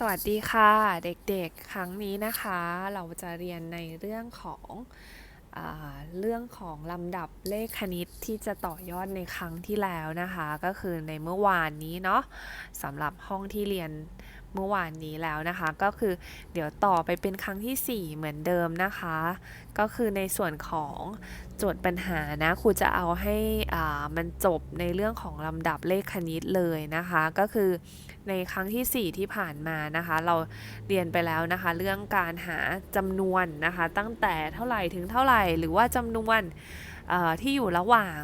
สวัสดีค่ะเด็กๆ ครั้งนี้นะคะ เราจะเรียนในเรื่องของอเรื่องของลำดับเลขคณิตที่จะต่อยอดในครั้งที่แล้วนะคะ ก็คือในเมื่อวานนี้เนาะสำหรับห้องที่เรียน เมื่อวานนี้แล้วนะคะ ก็คือเดี๋ยวต่อไปเป็นครั้งทีสี่ 4 เหมือนเดิมนะคะ ก็คือในส่วนของโจทย์ปัญหานะครูจะเอาให้อ่ามันจบในเรื่องของลำดับเลขคณิตเลยนะคะ ก็คือในครั้งที่ 4 ที่ผ่านมานะคะ เราเรียนไปแล้วนะคะ เรื่องการหาจำนวนนะคะ ตั้งแต่เท่าไหร่ถึงเท่าไหร่หรือว่าจำนวนที่อยู่ระหว่าง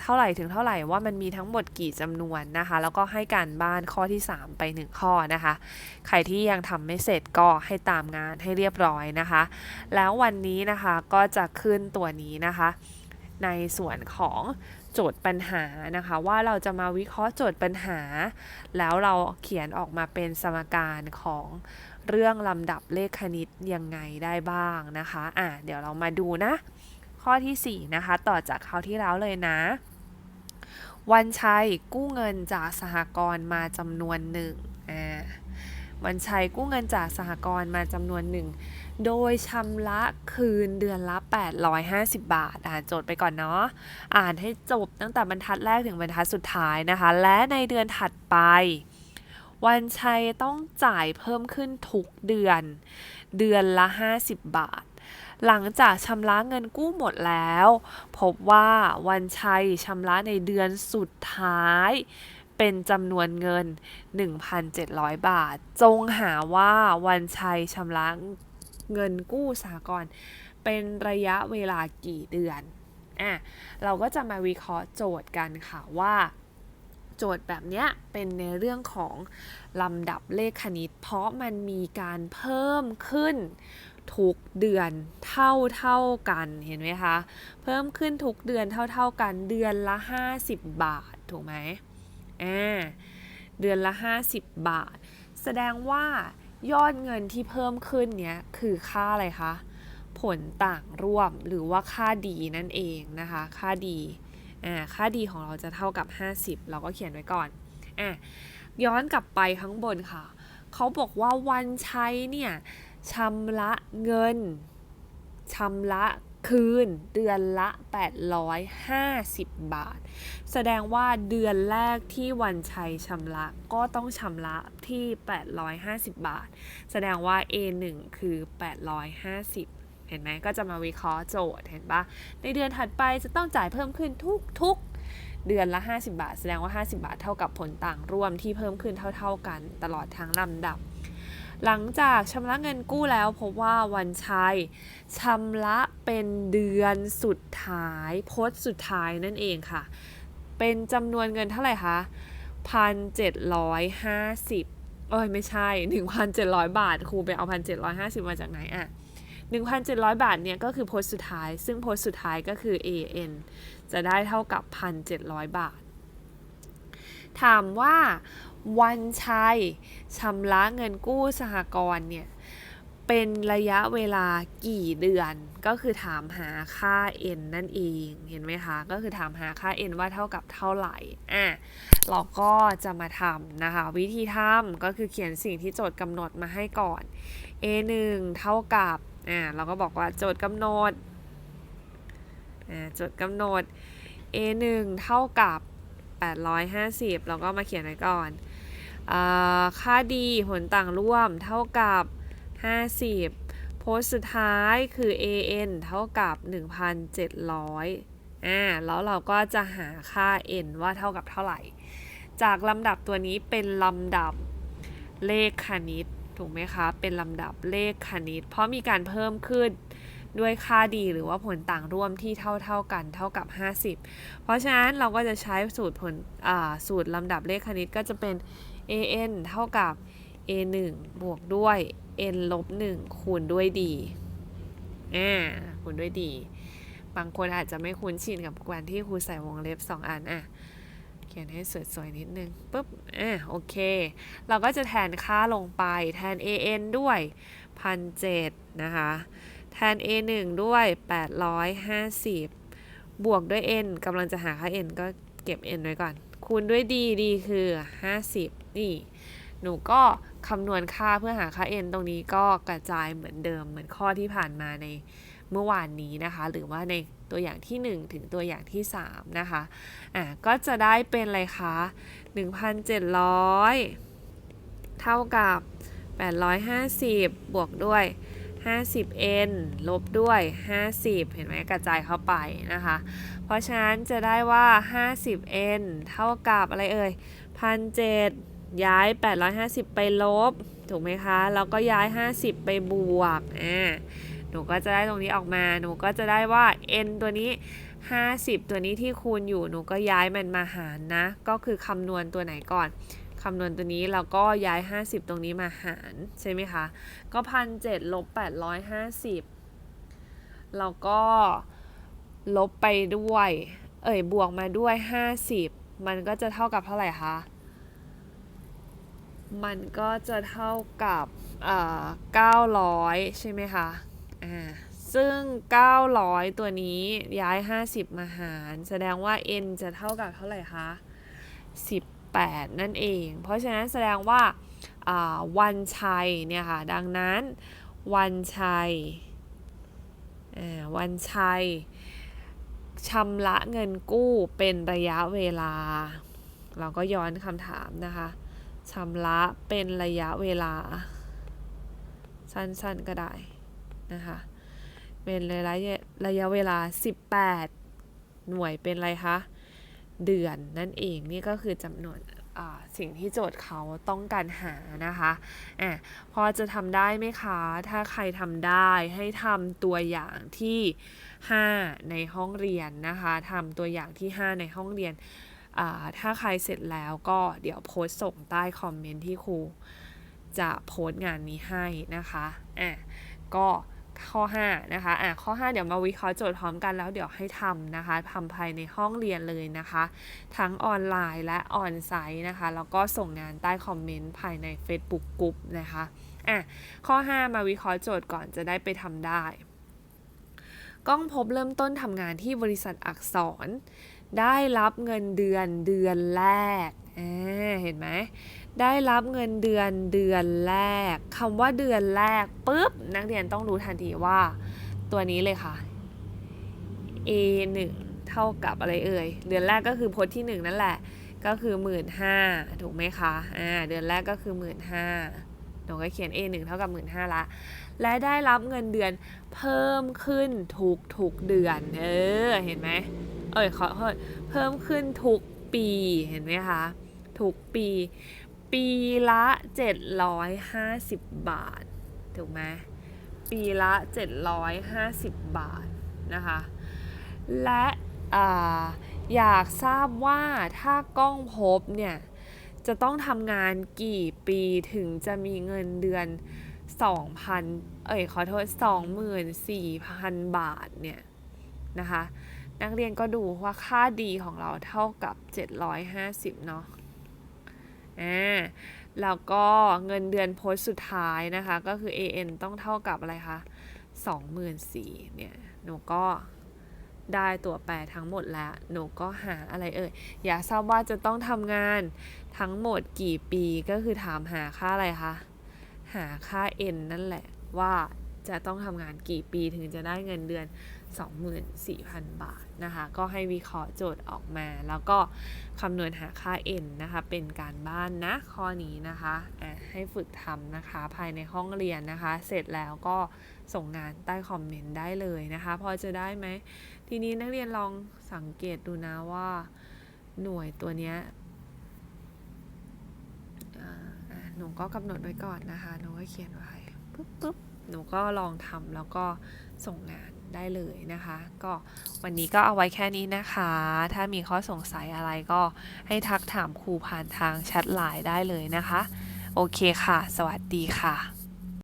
เท่าไหร่ถึงเท่าไหร่ว่ามันมีทั้งหมดกี่จำนวนนะคะ แล้วก็ให้การบ้านข้อที่ 3 ไป 1 ข้อนะคะ ใครที่ยังทำไม่เสร็จก็ให้ตามงานให้เรียบร้อยนะคะ แล้ววันนี้นะคะก็จะขึ้นตัวนี้นะคะ ในส่วนของโจทย์ปัญหานะคะ ว่าเราจะมาวิเคราะห์โจทย์ปัญหา แล้วเราเขียนออกมาเป็นสมการของเรื่องลำดับเลขคณิตยังไงได้บ้างนะคะ อะเดี๋ยวเรามาดูนะ ข้อที่ 4 นะคะ ต่อจากคราวที่แล้วเลยนะ วันชัยกู้เงินจากสหกรณ์มาจำนวนหนึ่งอ่าวันชัยกู้เงินจากสหกรณ์มาจำนวนหนึ่ง โดยชำระคืนเดือนละ 850 บาท อ่านโจทย์ไปก่อนเนาะ อ่านให้จบตั้งแต่บรรทัดแรกถึงบรรทัดสุดท้ายนะคะ และในเดือนถัดไป วันชัยต้องจ่ายเพิ่มขึ้นทุกเดือน เดือนละ 50 บาท หลังจากชำระเงินกู้หมดแล้ว พบว่าวันชัยชำระในเดือนสุดท้าย เป็นจำนวนเงิน 1,700 บาท จงหาว่าวันชัยชำระเงินกู้สหกรณ์เป็นระยะเวลากี่เดือนอะเราก็จะมาวิเคราะห์โจทย์กันค่ะว่าโจทย์แบบเนี้ยเป็นในเรื่องของลำดับเลขคณิต เพราะมันมีการเพิ่มขึ้น ทุกเดือนเท่าเท่ากันเห็นไหมคะ เพิ่มขึ้นทุกเดือนเท่าเท่ากันเดือนละ 50 บาทถูกไหมอ่าเดือนละ 50 บาท แสดงว่ายอดเงินที่เพิ่มขึ้นเนี้ยคือค่าอะไรคะผลต่างร่วมหรือว่าค่าดีนั่นเองนะคะ ค่าดีอ่าค่าดีของเราจะเท่ากับ 50 เราก็เขียนไว้ก่อนอะย้อนกลับไปข้างบนค่ะ เขาบอกว่าวันใช้เนี่ย ชำระเงินชำระคืนเดือนละ 850 บาท แสดงว่าเดือนแรกที่วันชัยชำระก็ต้องชำระที่ 850 บาท แสดงว่า A1 คือ 850เห็นไหมก็จะมาวิเคราะห์โจทย์เห็นปะในเดือนถัดไปจะต้องจ่ายเพิ่มขึ้นทุกทุกเดือนละ 50 บาท แสดงว่า 50 บาทเท่ากับผลต่างร่วมที่เพิ่มขึ้นเท่า ๆกัน ตลอดทั้งลำดับ หลังจากชำระเงินกู้แล้วพบว่าวันชัยชำระเป็นเดือนสุดท้ายโพสต์สุดท้ายนั่นเองค่ะ เป็นจำนวนเงินเท่าไหร่คะพันเจ็ดร้อยห้าสิบเอ้ยไม่ใช่หนึ่งพันเจ็ดร้อยบาทครูไปเอาพันเจ็ดร้อยห้าสิบมาจากไหนอะหนึ่งพันเจ็ดร้อยบาทเนี่ยก็คือโพสต์สุดท้าย ซึ่งโพสต์สุดท้ายก็คือ AN จะได้เท่ากับพันเจ็ดร้อยบาท ถามว่า วันชัยชำระเงินกู้สหกรณ์เนี่ยเป็นระยะเวลากี่เดือน ก็คือถามหาค่า n นั่นเองเห็นไหมคะ ก็คือถามหาค่า n ว่าเท่ากับเท่าไหร่อะเราก็จะมาทำนะคะ วิธีทำก็คือเขียนสิ่งที่โจทย์กำหนดมาให้ก่อน a 1เท่ากับอ่าเราก็บอกว่าโจทย์กำหนดอ่าโจทย์กำหนด a 1เท่ากับ 850 เราก็มาเขียนไว้ก่อน ค่าดีผลต่างร่วมเท่ากับ 50 โพสต์สุดท้ายคือ an เท่ากับ 1,700อ่าแล้วเราก็จะหาค่า n ว่าเท่ากับเท่าไหร่ จากลำดับตัวนี้เป็นลำดับเลขคณิตถูกไหมคะ เป็นลำดับเลขคณิต เพราะมีการเพิ่มขึ้น ด้วยค่าดีหรือว่าผลต่างร่วมที่เท่าเท่ากันเท่ากับ 50 เพราะฉะนั้นเราก็จะใช้สูตรผลสูตรลำดับเลขคณิตก็จะเป็น an เท่ากับ a 1บวกด้วย n ลบ1คูณด้วย d อ่าคูณด้วยด d บางคนอาจจะไม่คุ้นชินกับการที่ครูใส่วงเล็บ 2 อันอะเขียนให้สวยๆนิดนึงปุ๊บอ่าโอเค เราก็จะแทนค่าลงไปแทน an ด้วย1,007นะคะ แทน a 1 ด้วย 850 บวกด้วย n กำลังจะหาค่า n ก็เก็บ n ไว้ก่อน คูณด้วย d d คือ 50 นี่ หนูก็คำนวณค่าเพื่อหาค่า n ตรงนี้ก็กระจายเหมือนเดิมเหมือนข้อที่ผ่านมาในเมื่อวานนี้นะคะ หรือว่าในตัวอย่างที่ 1 ถึงตัวอย่างที่ 3 นะคะ อะ ก็จะได้เป็นอะไรคะ 1,700 เท่ากับ 850 บวกด้วย 50n ลบด้วย 50 เห็นไหมกระจายเข้าไปนะคะ เพราะฉะนั้นจะได้ว่า 50n เท่ากับอะไรเอ่ย1,700ย้าย 850 ไปลบ ถูกไหมคะ แล้วก็ย้าย 50 ไปบวกอ่าหนูก็จะได้ตรงนี้ออกมา หนูก็จะได้ว่า n ตัวนี้ 50 ตัวนี้ที่คูณอยู่ หนูก็ย้ายมันมาหารนะ ก็คือคำนวณตัวไหนก่อน คำนวณตัวนี้แล้วก็ย้าย 50 ตรงนี้มาหารใช่ไหมคะ ก็พันเจ็ดลบ850แล้วก็ลบไปด้วย เอ่ยบวกมาด้วย 50 มันก็จะเท่ากับเท่าไหร่คะ มันก็จะเท่ากับเอ่อ900 ใช่ไหมคะ อ่า ซึ่ง 900 ตัวนี้ย้าย 50 มาหาร แสดงว่า n จะเท่ากับเท่าไหร่คะ 8 นั่นเอง เพราะฉะนั้นแสดงว่าวันชัยเนี่ยค่ะ ดังนั้นวันชัยวันชัยชำระเงินกู้เป็นระยะเวลา เราก็ย้อนคำถามนะคะชำระเป็นระยะเวลา สั้นๆก็ได้นะคะ เป็นระยะระยะเวลา 18 หน่วยเป็นอะไรคะ เดือนนั่นเองนี่ก็คือจำนวนสิ่งที่โจทย์เขาต้องการหานะคะอะพอจะทำได้ไหมคะ ถ้าใครทำได้ให้ทำตัวอย่างที่ 5 ในห้องเรียนนะคะทำตัวอย่างที่ 5 ในห้องเรียนอ่าถ้าใครเสร็จแล้วก็เดี๋ยวโพสต์ส่งใต้คอมเมนต์ที่ครูจะโพสต์งานนี้ให้นะคะอะก็ ข้อ 5 นะคะอะข้อ 5 เดี๋ยวมาวิเคราะห์โจทย์พร้อมกันแล้วเดี๋ยวให้ทำนะคะทำภายในห้องเรียนเลยนะคะ ทั้งออนไลน์และออนไซต์นะคะ แล้วก็ส่งงานใต้คอมเมนต์ภายใน Facebook กลุ่มนะคะอะข้อ 5 มาวิเคราะห์โจทย์ก่อนจะได้ไปทำได้ก้องพบเริ่มต้นทำงานที่บริษัทอักษร ได้รับเงินเดือนเดือนแรกเห็นไหม ได้รับเงินเดือนเดือนแรกคำว่าเดือนแรกปุ๊บนักเรียนต้องรู้ทันทีว่า ตัวนี้เลยค่ะ A 1เท่ากับอะไรเอ่ย เดือนแรกก็คือพจน์ที่ 1 นั่นแหละ ก็คือ 1 5ื่นถูกไหมคะ อ่า เดือนแรกก็คือ 1 5ื่นหนูก็เขียน A 1เท่ากับ 1 5ื่นละ และได้รับเงินเดือนเพิ่มขึ้นทุกทุกเดือน เออ เห็นไหม เอ้ยขอโทษเพิ่มขึ้นทุกปี เห็นไหมคะ ทุกปี ปีละ 750 บาท ถูกไหมปีละ 750 บาทนะคะ และออยากทราบว่าถ้ากล้องพบเนี่ย จะต้องทำงานกี่ปีถึงจะมีเงินเดือน 2,000 เอ้ยขอโทษ 24,000 บาทเนี่ยนะคะ นักเรียนก็ดูว่าค่าดีของเราเท่ากับ 750 เนาะ อ่าแล้วก็เงินเดือนโพสต์สุดท้ายนะคะ ก็คือ AN ต้องเท่ากับอะไรคะ24,000เนี่ย หนูก็ได้ตัวแปรทั้งหมดแล้ว หนูก็หาอะไรเอ่ย อยากทราบว่าจะต้องทำงานทั้งหมดกี่ปีก็คือถามหาค่าอะไรคะ หาค่า n นั่นแหละว่าจะต้องทำงานกี่ปีถึงจะได้เงินเดือน 24,000 บาท นะคะ ก็ให้วิเคราะห์โจทย์ออกมา แล้วก็คำนวณหาค่า n นะคะ เป็นการบ้านนะข้อนี้นะคะะให้ฝึกทำนะคะ ภายในห้องเรียนนะคะ เสร็จแล้วก็ส่งงานใต้คอมเมนต์ได้เลยนะคะ พอจะได้ไหม ทีนี้นักเรียนลองสังเกตดูนะว่าหน่วยตัวเนี้ยหนูก็กำหนดไว้ก่อนนะคะ หนูก็เขียนไว้ปุ๊บปุ๊บหนูก็ลองทำแล้วก็ส่งงาน ได้เลยนะคะ ก็วันนี้ก็เอาไว้แค่นี้นะคะ ถ้ามีข้อสงสัยอะไรก็ให้ทักถามครูผ่านทางแชทไลน์ได้เลยนะคะ โอเคค่ะ สวัสดีค่ะ